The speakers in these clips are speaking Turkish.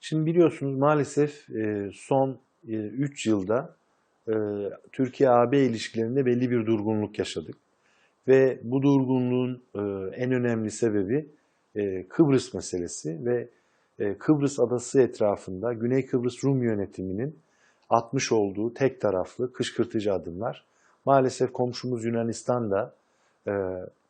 Şimdi biliyorsunuz maalesef e, son 3 yılda e, Türkiye-AB ilişkilerinde belli bir durgunluk yaşadık. Ve bu durgunluğun e, en önemli sebebi e, Kıbrıs meselesi ve Kıbrıs adası etrafında Güney Kıbrıs Rum yönetiminin atmış olduğu tek taraflı kışkırtıcı adımlar. Maalesef komşumuz Yunanistan da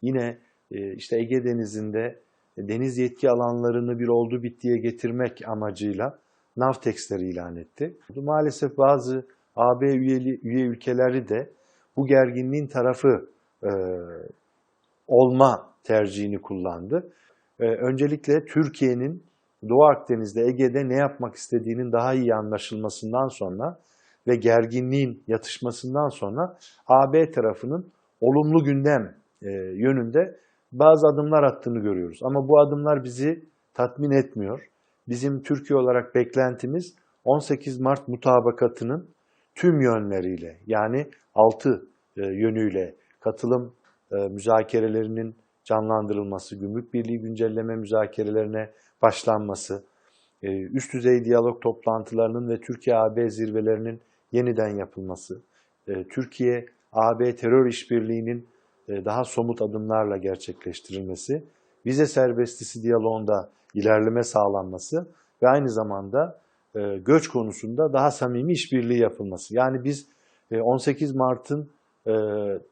yine işte Ege Denizi'nde deniz yetki alanlarını bir oldu bittiye getirmek amacıyla Navtex'leri ilan etti. Maalesef bazı AB üyeli, üye ülkeleri de bu gerginliğin tarafı e, olma tercihini kullandı. E, öncelikle Türkiye'nin Doğu Akdeniz'de, Ege'de ne yapmak istediğinin daha iyi anlaşılmasından sonra ve gerginliğin yatışmasından sonra AB tarafının olumlu gündem e, yönünde bazı adımlar attığını görüyoruz. Ama bu adımlar bizi tatmin etmiyor. Bizim Türkiye olarak beklentimiz 18 Mart mutabakatının tüm yönleriyle yani 6 e, yönüyle katılım e, müzakerelerinin canlandırılması, gümrük birliği güncelleme müzakerelerine başlanması, e, üst düzey diyalog toplantılarının ve Türkiye-AB zirvelerinin yeniden yapılması, Türkiye-AB terör işbirliğinin daha somut adımlarla gerçekleştirilmesi, vize serbestisi diyaloğunda ilerleme sağlanması ve aynı zamanda e, göç konusunda daha samimi işbirliği yapılması. Yani biz e, 18 Mart'ın e,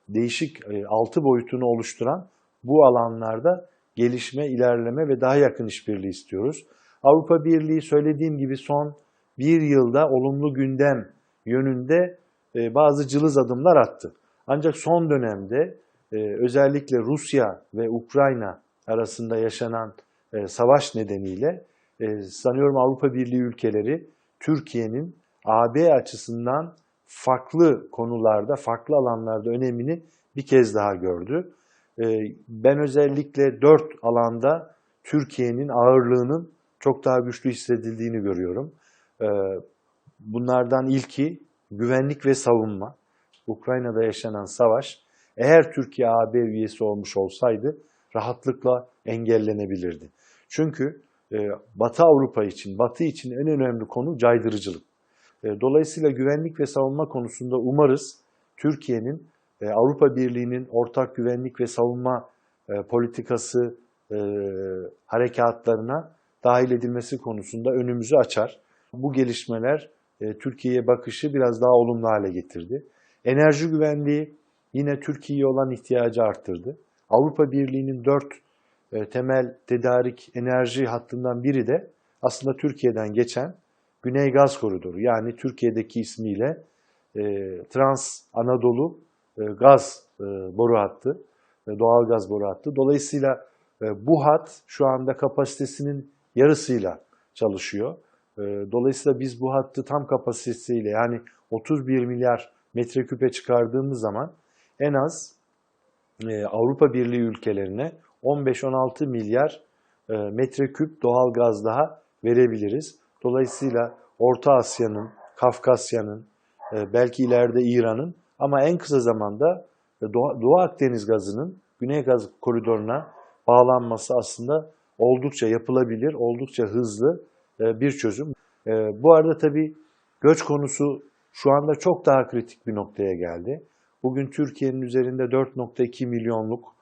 değişik e, altı boyutunu oluşturan bu alanlarda gelişme, ilerleme ve daha yakın işbirliği istiyoruz. Avrupa Birliği söylediğim gibi son bir yılda olumlu gündem yönünde e, bazı cılız adımlar attı. Ancak son dönemde e, özellikle Rusya ve Ukrayna arasında yaşanan e, savaş nedeniyle e, sanıyorum Avrupa Birliği ülkeleri Türkiye'nin AB açısından farklı konularda, farklı alanlarda önemini bir kez daha gördü. E, ben özellikle dört alanda Türkiye'nin ağırlığının çok daha güçlü hissedildiğini görüyorum. E, bunlardan ilki güvenlik ve savunma. Ukrayna'da yaşanan savaş eğer Türkiye AB üyesi olmuş olsaydı rahatlıkla engellenebilirdi. Çünkü e, Batı Avrupa için, Batı için en önemli konu caydırıcılık. E, dolayısıyla güvenlik ve savunma konusunda umarız Türkiye'nin e, Avrupa Birliği'nin ortak güvenlik ve savunma politikası harekatlarına dahil edilmesi konusunda önümüzü açar. Bu gelişmeler Türkiye'ye bakışı biraz daha olumlu hale getirdi. Enerji güvenliği yine Türkiye'ye olan ihtiyacı arttırdı. Avrupa Birliği'nin dört e, temel tedarik enerji hattından biri de aslında Türkiye'den geçen Güney Gaz Koridoru. Yani Türkiye'deki ismiyle e, Trans Anadolu e, Gaz boru hattı, doğal gaz boru hattı. Dolayısıyla bu hat şu anda kapasitesinin yarısıyla çalışıyor. Dolayısıyla biz bu hattı tam kapasitesiyle yani 31 milyar metreküpe çıkardığımız zaman en az e, Avrupa Birliği ülkelerine 15-16 milyar e, metreküp doğal gaz daha verebiliriz. Dolayısıyla Orta Asya'nın, Kafkasya'nın, e, belki ileride İran'ın ama en kısa zamanda e, Doğu Akdeniz gazının Güney Gaz koridoruna bağlanması aslında oldukça yapılabilir, oldukça hızlı bir çözüm. Bu arada tabii göç konusu şu anda çok daha kritik bir noktaya geldi. Bugün Türkiye'nin üzerinde 4.2 milyonluk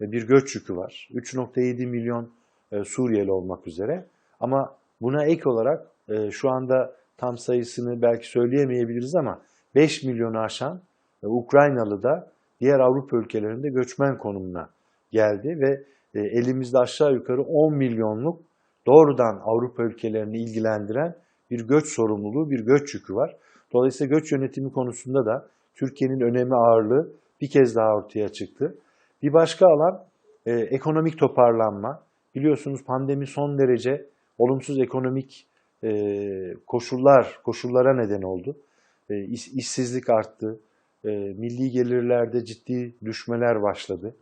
bir göç yükü var. 3.7 milyon e, Suriyeli olmak üzere. Ama buna ek olarak e, şu anda tam sayısını belki söyleyemeyebiliriz ama 5 milyonu aşan e, Ukraynalı da diğer Avrupa ülkelerinde göçmen konumuna geldi ve elimizde aşağı yukarı 10 milyonluk doğrudan Avrupa ülkelerini ilgilendiren bir göç sorumluluğu, bir göç yükü var. Dolayısıyla göç yönetimi konusunda da Türkiye'nin önemi ağırlığı bir kez daha ortaya çıktı. Bir başka alan e, ekonomik toparlanma. Biliyorsunuz pandemi son derece olumsuz ekonomik e, koşullar koşullara neden oldu. E, iş, işsizlik arttı. E, milli gelirlerde ciddi düşmeler başladı.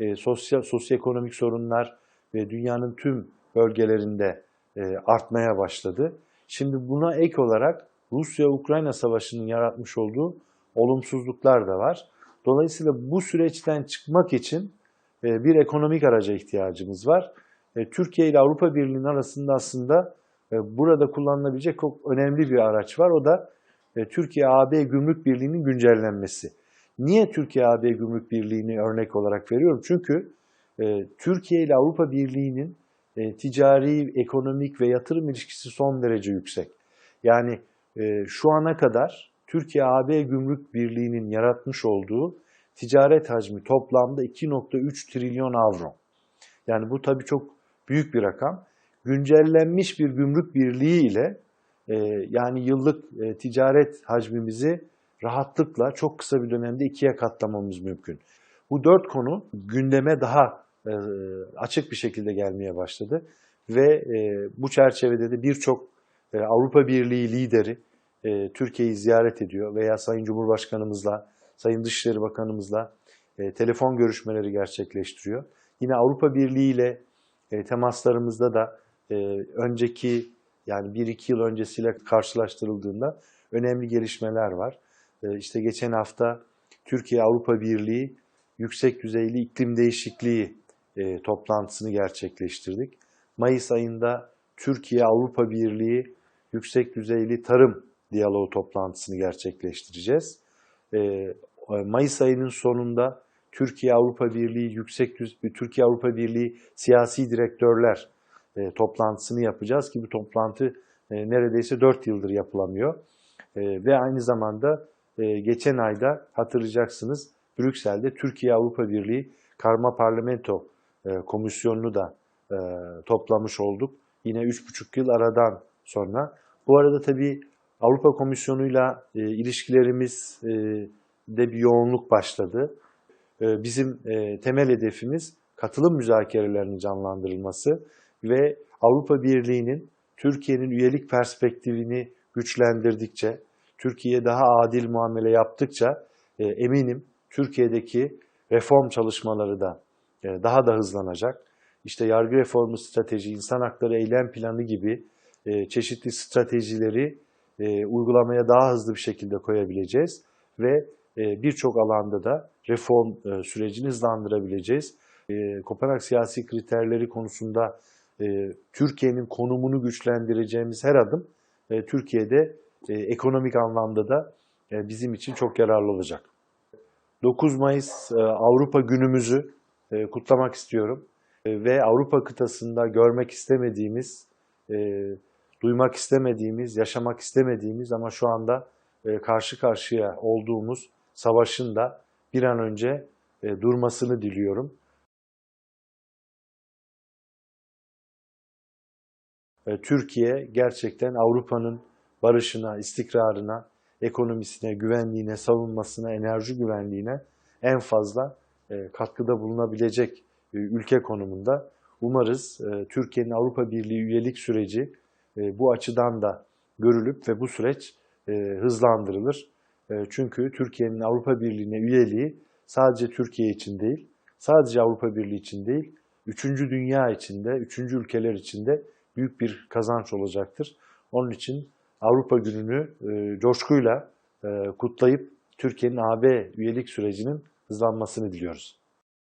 E, sosyal sosyoekonomik sorunlar ve dünyanın tüm bölgelerinde e, artmaya başladı. Şimdi buna ek olarak Rusya-Ukrayna savaşının yaratmış olduğu olumsuzluklar da var. Dolayısıyla bu süreçten çıkmak için e, bir ekonomik araca ihtiyacımız var. E, Türkiye ile Avrupa Birliği'nin arasında aslında e, burada kullanılabilecek çok önemli bir araç var. O da Türkiye-AB Gümrük Birliği'nin güncellenmesi. Niye Türkiye-AB Gümrük Birliği'ni örnek olarak veriyorum? Çünkü Türkiye ile Avrupa Birliği'nin ticari, ekonomik ve yatırım ilişkisi son derece yüksek. Yani şu ana kadar Türkiye-AB Gümrük Birliği'nin yaratmış olduğu ticaret hacmi toplamda 2.3 trilyon avro. Yani bu tabii çok büyük bir rakam. Güncellenmiş bir gümrük birliği ile e, yani yıllık e, ticaret hacmimizi rahatlıkla çok kısa bir dönemde ikiye katlamamız mümkün. Bu dört konu gündeme daha e, açık bir şekilde gelmeye başladı ve e, bu çerçevede de birçok e, Avrupa Birliği lideri e, Türkiye'yi ziyaret ediyor veya Sayın Cumhurbaşkanımızla, Sayın Dışişleri Bakanımızla e, telefon görüşmeleri gerçekleştiriyor. Yine Avrupa Birliği ile e, temaslarımızda da e, önceki yani 1-2 yıl öncesiyle karşılaştırıldığında önemli gelişmeler var. E, işte geçen hafta Türkiye Avrupa Birliği yüksek düzeyli iklim değişikliği e, toplantısını gerçekleştirdik. Mayıs ayında Türkiye Avrupa Birliği yüksek düzeyli tarım diyaloğu toplantısını gerçekleştireceğiz. E, Mayıs ayının sonunda Türkiye Avrupa Birliği yüksek Türkiye Avrupa Birliği siyasi direktörler e, toplantısını yapacağız ki bu toplantı e, neredeyse 4 yıldır yapılamıyor. E, ve aynı zamanda geçen ayda hatırlayacaksınız Brüksel'de Türkiye Avrupa Birliği Karma Parlamento Komisyonu'nu da toplamış olduk. Yine 3,5 yıl aradan sonra. Bu arada tabii Avrupa Komisyonu'yla e, ilişkilerimiz e, de bir yoğunluk başladı. E, bizim e, temel hedefimiz katılım müzakerelerinin canlandırılması ve Avrupa Birliği'nin Türkiye'nin üyelik perspektifini güçlendirdikçe, Türkiye'ye daha adil muamele yaptıkça e, eminim Türkiye'deki reform çalışmaları da e, daha da hızlanacak. İşte yargı reformu strateji, insan hakları eylem planı gibi e, çeşitli stratejileri e, uygulamaya daha hızlı bir şekilde koyabileceğiz ve e, birçok alanda da reform e, sürecini hızlandırabileceğiz. E, Kopenhag siyasi kriterleri konusunda e, Türkiye'nin konumunu güçlendireceğimiz her adım e, Türkiye'de e, ekonomik anlamda da e, bizim için çok yararlı olacak. 9 Mayıs e, Avrupa günümüzü e, kutlamak istiyorum e, ve Avrupa kıtasında görmek istemediğimiz, e, duymak istemediğimiz, yaşamak istemediğimiz ama şu anda e, karşı karşıya olduğumuz savaşın da bir an önce e, durmasını diliyorum. E, Türkiye gerçekten Avrupa'nın barışına, istikrarına, ekonomisine, güvenliğine, savunmasına, enerji güvenliğine en fazla katkıda bulunabilecek ülke konumunda. Umarız Türkiye'nin Avrupa Birliği üyelik süreci e, bu açıdan da görülüp ve bu süreç e, hızlandırılır. E, çünkü Türkiye'nin Avrupa Birliği'ne üyeliği sadece Türkiye için değil, sadece Avrupa Birliği için değil, üçüncü dünya içinde, üçüncü ülkeler içinde büyük bir kazanç olacaktır. Onun için Avrupa Günü'nü coşkuyla kutlayıp Türkiye'nin AB üyelik sürecinin hızlanmasını diliyoruz.